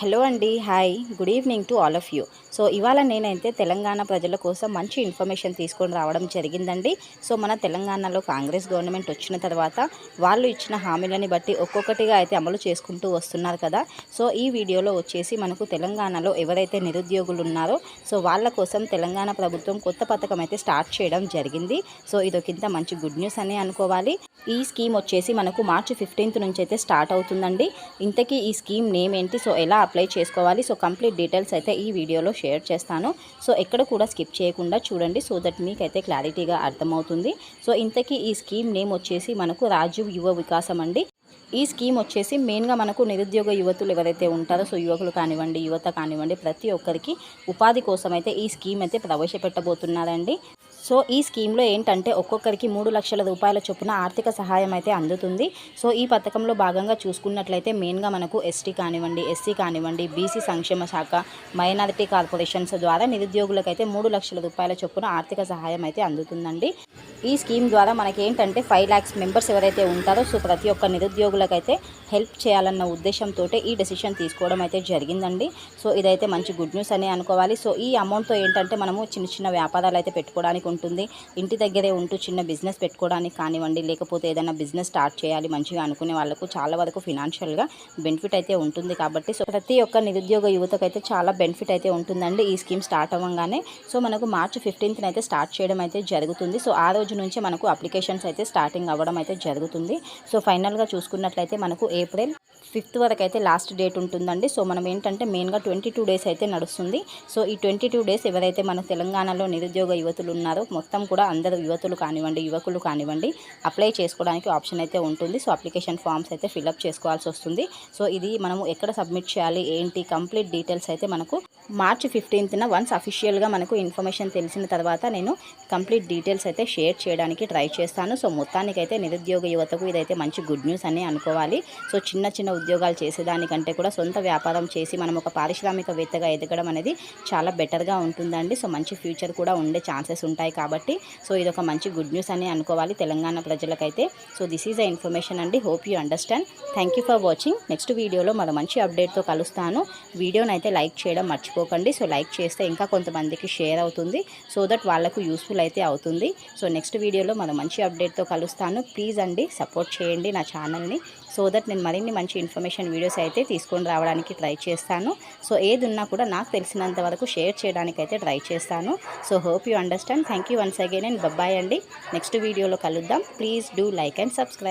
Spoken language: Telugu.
హలో అండి. Hi good evening to all of you so ఇవాళ నేనైతే తెలంగాణ ప్రజల కోసం మంచి ఇన్ఫర్మేషన్ తీసుకొని రావడం జరిగిందండి. సో మన తెలంగాణలో కాంగ్రెస్ గవర్నమెంట్ వచ్చిన తర్వాత వాళ్ళు ఇచ్చిన హామీలని బట్టి ఒక్కొక్కటిగా అయితే అమలు చేసుకుంటూ వస్తున్నారు కదా. సో ఈ వీడియోలో వచ్చేసి మనకు తెలంగాణలో ఎవరైతే నిరుద్యోగులు ఉన్నారో సో వాళ్ళ కోసం తెలంగాణ ప్రభుత్వం కొత్త పథకం అయితే స్టార్ట్ చేయడం జరిగింది. సో ఇదొకింత మంచి గుడ్ న్యూస్ అని అనుకోవాలి. ఈ స్కీమ్ వచ్చేసి మనకు మార్చి ఫిఫ్టీన్త్ నుంచి అయితే స్టార్ట్ అవుతుందండి. ఇంతకీ ఈ స్కీమ్ నేమ్ ఏంటి? సో ఎలా అప్లై చేసుకోవాలి. సో కంప్లీట్ డీటెయిల్స్ అయితే ఈ వీడియోలో షేర్ చేస్తాను. సో ఎక్కడ కూడా స్కిప్ చేయకుండా చూడండి. సో దట్ మీకైతే క్లారిటీగా అర్థమవుతుంది. సో ఇంతకీ ఈ స్కీమ్ నేమ్ వచ్చేసి మనకు రాజీవ్ యువ వికాసం అండి ఈ స్కీమ్ వచ్చేసి మెయిన్గా మనకు నిరుద్యోగ యువతులు ఎవరైతే ఉంటారో సో యువకులు కానివ్వండి యువత కానివ్వండి ప్రతి ఒక్కరికి ఉపాధి కోసం అయితే ఈ స్కీమ్ అయితే ప్రవేశపెట్టబోతున్నారండి. సో ఈ స్కీమ్లో ఏంటంటే ఒక్కొక్కరికి మూడు లక్షల రూపాయల చొప్పున ఆర్థిక సహాయం అయితే అందుతుంది. సో ఈ పథకంలో భాగంగా చూసుకున్నట్లయితే మెయిన్గా మనకు ఎస్టీ కానివ్వండి ఎస్సీ కానివ్వండి బీసీ సంక్షేమ శాఖ మైనారిటీ కార్పొరేషన్స్ ద్వారా నిరుద్యోగులకైతే మూడు లక్షల రూపాయల చొప్పున ఆర్థిక సహాయం అయితే అందుతుందండి. ఈ స్కీమ్ ద్వారా మనకి ఏంటంటే ఫైవ్ ల్యాక్స్ మెంబర్స్ ఎవరైతే ఉంటారో సో ప్రతి ఒక్క అయితే హెల్ప్ చేయాలన్న ఉద్దేశంతో ఈ డెసిషన్ తీసుకోవడం అయితే జరిగిందండి. సో ఇదైతే మంచి గుడ్ న్యూస్ అని అనుకోవాలి. సో ఈ అమౌంట్తో ఏంటంటే మనము చిన్న చిన్న వ్యాపారాలు అయితే పెట్టుకోవడానికి ఉంటుంది. ఇంటి దగ్గరే ఉంటూ చిన్న బిజినెస్ పెట్టుకోవడానికి కానివ్వండి లేకపోతే ఏదైనా బిజినెస్ స్టార్ట్ చేయాలి మంచిగా అనుకునే వాళ్ళకు చాలా వరకు ఫినాన్షియల్గా బెనిఫిట్ అయితే ఉంటుంది కాబట్టి. సో ప్రతి ఒక్క నిరుద్యోగ యువతకు అయితే చాలా బెనిఫిట్ అయితే ఉంటుందండి ఈ స్కీమ్ స్టార్ట్ అవ్వగానే. సో మనకు మార్చి ఫిఫ్టీన్త్న అయితే స్టార్ట్ చేయడం అయితే జరుగుతుంది. సో ఆ రోజు నుంచి మనకు అప్లికేషన్స్ అయితే స్టార్టింగ్ అవ్వడం అయితే జరుగుతుంది. సో ఫైనల్గా చూసుకున్నట్లయితే మనకు ఏప్రిల్ ఫిఫ్త్ వరకు అయితే లాస్ట్ డేట్ ఉంటుందండి. సో మనం ఏంటంటే మెయిన్గా ట్వంటీ టూ డేస్ అయితే నడుస్తుంది. సో ఈ ట్వంటీ టూ డేస్ ఎవరైతే మన తెలంగాణలో నిరుద్యోగ యువతులు ఉన్నారో మొత్తం కూడా అందరూ యువతులు కానివ్వండి యువకులు కానివ్వండి అప్లై చేసుకోవడానికి ఆప్షన్ అయితే ఉంటుంది. సో అప్లికేషన్ ఫామ్స్ అయితే ఫిల్అప్ చేసుకోవాల్సి వస్తుంది. సో ఇది మనము ఎక్కడ సబ్మిట్ చేయాలి ఏంటి కంప్లీట్ డీటెయిల్స్ అయితే మనకు మార్చ్ ఫిఫ్టీన్త్న వన్స్ అఫీషియల్గా మనకు ఇన్ఫర్మేషన్ తెలిసిన తర్వాత నేను కంప్లీట్ డీటెయిల్స్ అయితే షేర్ చేయడానికి ట్రై చేస్తాను. సో మొత్తానికైతే నిరుద్యోగ యువతకు ఇదైతే మంచి గుడ్ న్యూస్ అని అనుకోవాలి. సో చిన్న చిన్న చిన్న ఉద్యోగాలు చేసేదానికంటే కూడా సొంత వ్యాపారం చేసి మనం ఒక పారిశ్రామికవేత్తగా ఎదగడం అనేది చాలా బెటర్గా ఉంటుందండి. సో మంచి ఫ్యూచర్ కూడా ఉండే ఛాన్సెస్ ఉంటాయి కాబట్టి. సో ఇది ఒక మంచి గుడ్ న్యూస్ అని అనుకోవాలి Telangana ప్రజలకైతే. So this is a information అండి. Hope you understand. Thank you for watching. Next వీడియోలో మరో మంచి అప్డేట్తో కలుస్తాను. వీడియోని అయితే లైక్ చేయడం మర్చిపోకండి. సో లైక్ చేస్తే ఇంకా కొంతమందికి షేర్ అవుతుంది. సో దట్ వాళ్ళకు యూస్ఫుల్ అయితే అవుతుంది. సో నెక్స్ట్ వీడియోలో మరో మంచి అప్డేట్తో కలుస్తాను. ప్లీజ్ అండి సపోర్ట్ చేయండి నా ఛానల్ని. సో దట్ నేను మరిన్ని మంచి ఇన్ఫర్మేషన్ వీడియోస్ అయితే తీసుకొని రావడానికి ట్రై చేస్తాను. సో ఏది ఉన్నా కూడా నాకు తెలిసినంత వరకు షేర్ చేయడానికి అయితే ట్రై చేస్తాను. So hope you understand thank you once again and bye bye అండి. నెక్స్ట్ వీడియోలో కలుద్దాం. Please do like and subscribe